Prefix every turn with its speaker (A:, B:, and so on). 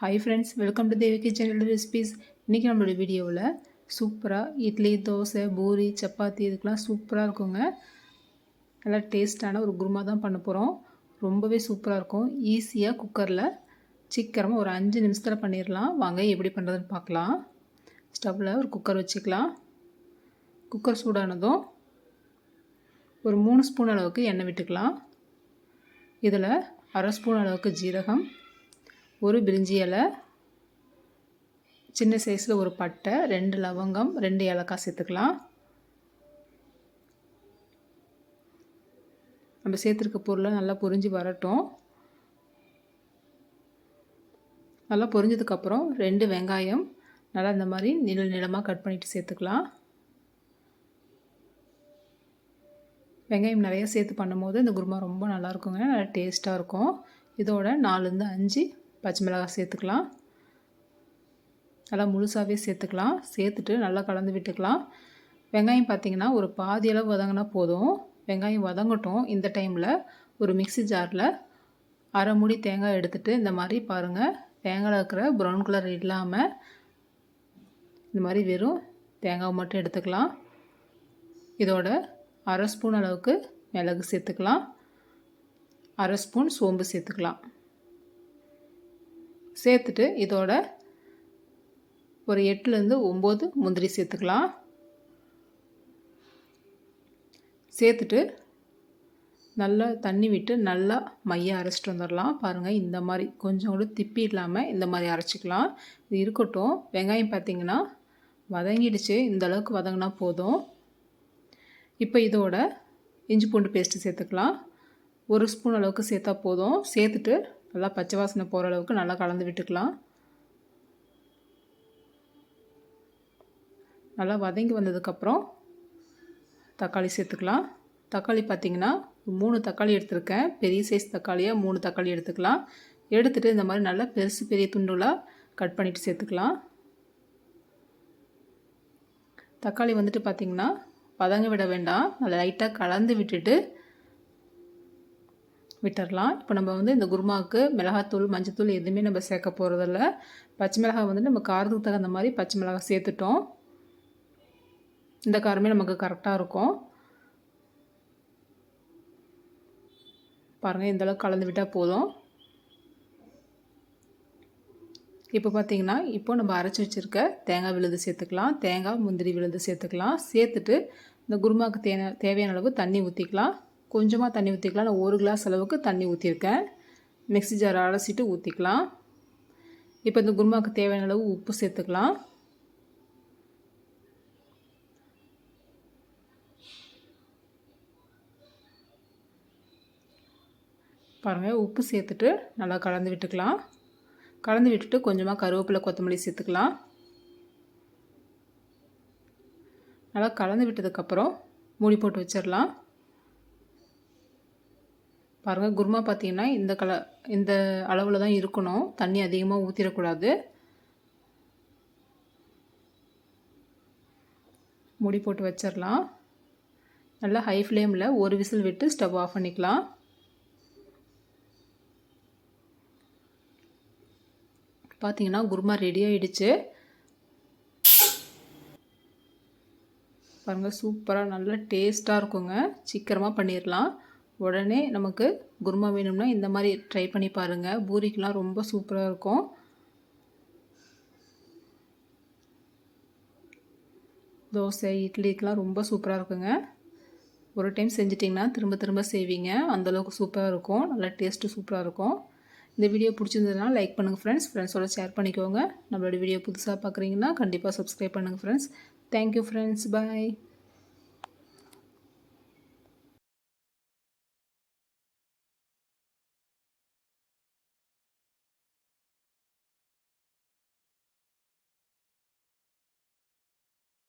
A: Hi friends welcome to Devi channel recipes இன்றைக்கி நம்மளோட வீடியோவில் சூப்பராக இட்லி தோசை பூரி சப்பாத்தி இதுக்கெலாம் சூப்பராக இருக்குங்க. நல்லா டேஸ்ட்டான ஒரு குருமா தான் பண்ண போகிறோம் ரொம்பவே சூப்பராக இருக்கும். ஈஸியாக குக்கரில் சீக்கிரமாக ஒரு அஞ்சு நிமிஷத்தில் பண்ணிடலாம் வாங்க எப்படி பண்ணுறதுன்னு பார்க்கலாம். ஸ்டவ்வில் ஒரு குக்கர் வச்சுக்கலாம். குக்கர் சூடானதும் ஒரு மூணு ஸ்பூன் அளவுக்கு எண்ணெய் விட்டுக்கலாம். இதில் அரை ஸ்பூன் அளவுக்கு ஜீரகம் ஒரு பிரிஞ்சி இலை சின்ன சைஸில் ஒரு பட்டை ரெண்டு லவங்கம் ரெண்டு ஏலக்காய் சேர்த்துக்கலாம். நம்ம சேர்த்துருக்க பொருளை நல்லா பொரிஞ்சு வரட்டும். நல்லா பொரிஞ்சதுக்கப்புறம் ரெண்டு வெங்காயம் நல்லா இந்த மாதிரி நீள நிலமாக கட் பண்ணிவிட்டு சேர்த்துக்கலாம். வெங்காயம் நிறைய சேர்த்து பண்ணும்போது இந்த குருமா ரொம்ப நல்லாயிருக்குங்க நல்லா டேஸ்ட்டாக இருக்கும். இதோட நாலுலேருந்து அஞ்சு பச்சை மிளகாய் சேர்த்துக்கலாம். நல்லா முழுசாகவே சேர்த்துக்கலாம். சேர்த்துட்டு நல்லா கலந்து விட்டுக்கலாம். வெங்காயம் பார்த்திங்கன்னா ஒரு பாதி அளவு வதங்கினா போதும். வெங்காயம் வதங்கட்டும் இந்த டைமில். ஒரு மிக்சி ஜாரில் அரை மூடி தேங்காய் எடுத்துகிட்டு இந்த மாதிரி பாருங்கள் தேங்காயில் இருக்கிற ப்ரௌன் கலர் இல்லாமல் இந்த மாதிரி வெறும் தேங்காய் மட்டும் எடுத்துக்கலாம். இதோட அரை ஸ்பூன் அளவுக்கு மிளகு சேர்த்துக்கலாம். அரை ஸ்பூன் சோம்பு சேர்த்துக்கலாம். சேர்த்துட்டு இதோட ஒரு எட்டுலேருந்து ஒம்பது முந்திரி சேர்த்துக்கலாம். சேர்த்துட்டு நல்லா தண்ணி விட்டு நல்லா மைய அரைச்சிட்டு வந்துடலாம். பாருங்கள் இந்த மாதிரி கொஞ்சம் கூட திப்பி இல்லாமல் இந்த மாதிரி அரைச்சிக்கலாம். இது இருக்கட்டும். வெங்காயம் பார்த்திங்கன்னா வதங்கிடுச்சு. இந்த அளவுக்கு வதங்கினா போதும். இப்போ இதோட இஞ்சி பூண்டு பேஸ்ட்டு சேர்த்துக்கலாம். ஒரு ஸ்பூன் அளவுக்கு சேர்த்தா போதும். சேர்த்துட்டு நல்லா பச்சை வாசனை போகிற அளவுக்கு நல்லா கலந்து விட்டுக்கலாம். நல்லா வதங்கி வந்ததுக்கப்புறம் தக்காளி சேர்த்துக்கலாம். தக்காளி பார்த்திங்கன்னா மூணு தக்காளி எடுத்திருக்கேன். பெரிய சைஸ் தக்காளியாக மூணு தக்காளி எடுத்துக்கலாம். எடுத்துகிட்டு இந்த மாதிரி நல்லா பெருசு பெரிய துண்டுலாக கட் பண்ணிவிட்டு சேர்த்துக்கலாம். தக்காளி வந்துட்டு பார்த்திங்கன்னா பதங்க விட வேண்டாம். நல்லா லைட்டாக கலந்து விட்டுட்டு விட்டுடலாம் இப்போ நம்ம வந்து இந்த குருமாவுக்கு மிளகாத்தூள் மஞ்சத்தூள் எதுவுமே நம்ம சேர்க்க போகிறதில்ல பச்சை மிளகாய் வந்து நம்ம காரத்துக்கு தகுந்த மாதிரி பச்சை மிளகாய் சேர்த்துட்டோம். இந்த காரமே நமக்கு கரெக்டாக இருக்கும். பாருங்கள் இந்தளவுக்கு கலந்து விட்டால் போதும். இப்போ பார்த்திங்கன்னா இப்போ நம்ம அரைச்சி வச்சுருக்க தேங்காய் விழுது சேர்த்துக்கலாம். தேங்காய் முந்திரி விழுது சேர்த்துக்கலாம். சேர்த்துட்டு இந்த குருமாவுக்கு தே தேவையான அளவு தண்ணி ஊற்றிக்கலாம் கொஞ்சமாக தண்ணி ஊற்றிக்கலாம் நான் ஒரு கிளாஸ் அளவுக்கு தண்ணி ஊற்றிருக்கேன் மிக்ஸி ஜார் அலசிட்டு ஊற்றிக்கலாம் இப்போ இந்த குருமாவுக்கு தேவையான அளவு உப்பு சேர்த்துக்கலாம். பாருங்கள் உப்பு சேர்த்துட்டு நல்லா கலந்து விட்டுக்கலாம். கலந்து விட்டுட்டு கொஞ்சமாக கருவேப்பிலை கொத்தமல்லி சேர்த்துக்கலாம். நல்லா கலந்து விட்டதுக்கப்புறம் மூடி போட்டு வச்சிடலாம். பாருங்கள் குருமா பார்த்திங்கன்னா இந்த கல இந்த அளவில் தான் இருக்கணும். தண்ணி அதிகமாக ஊற்றிடக்கூடாது முடி போட்டு வச்சிடலாம். நல்லா ஹை ஃப்ளேமில் ஒரு விசில் விட்டு ஸ்டவ் ஆஃப் பண்ணிக்கலாம். பார்த்தீங்கன்னா குருமா ரெடி ஆகிடுச்சு பாருங்கள் சூப்பராக நல்லா டேஸ்ட்டாக இருக்குங்க. சீக்கிரமாக பண்ணிடலாம். உடனே நமக்கு குருமா வேணும்னா இந்த மாதிரி ட்ரை பண்ணி பாருங்கள் பூரிக்கெலாம் ரொம்ப சூப்பராக இருக்கும். தோசை இட்லிக்கெலாம் ரொம்ப சூப்பராக இருக்குங்க. ஒரு டைம் செஞ்சிட்டிங்கன்னா திரும்ப திரும்ப செய்வீங்க. அந்தளவுக்கு சூப்பராக இருக்கும். நல்லா டேஸ்ட்டு சூப்பராக இருக்கும். இந்த வீடியோ பிடிச்சிருந்ததுனா லைக் பண்ணுங்கள் ஃப்ரெண்ட்ஸ் ஃப்ரெண்ட்ஸோட ஷேர் பண்ணிக்கோங்க. நம்மளோட வீடியோ புதுசாக பார்க்குறீங்கன்னா கண்டிப்பாக சப்ஸ்கிரைப் பண்ணுங்கள் ஃப்ரெண்ட்ஸ் தேங்க்யூ ஃப்ரெண்ட்ஸ் பாய்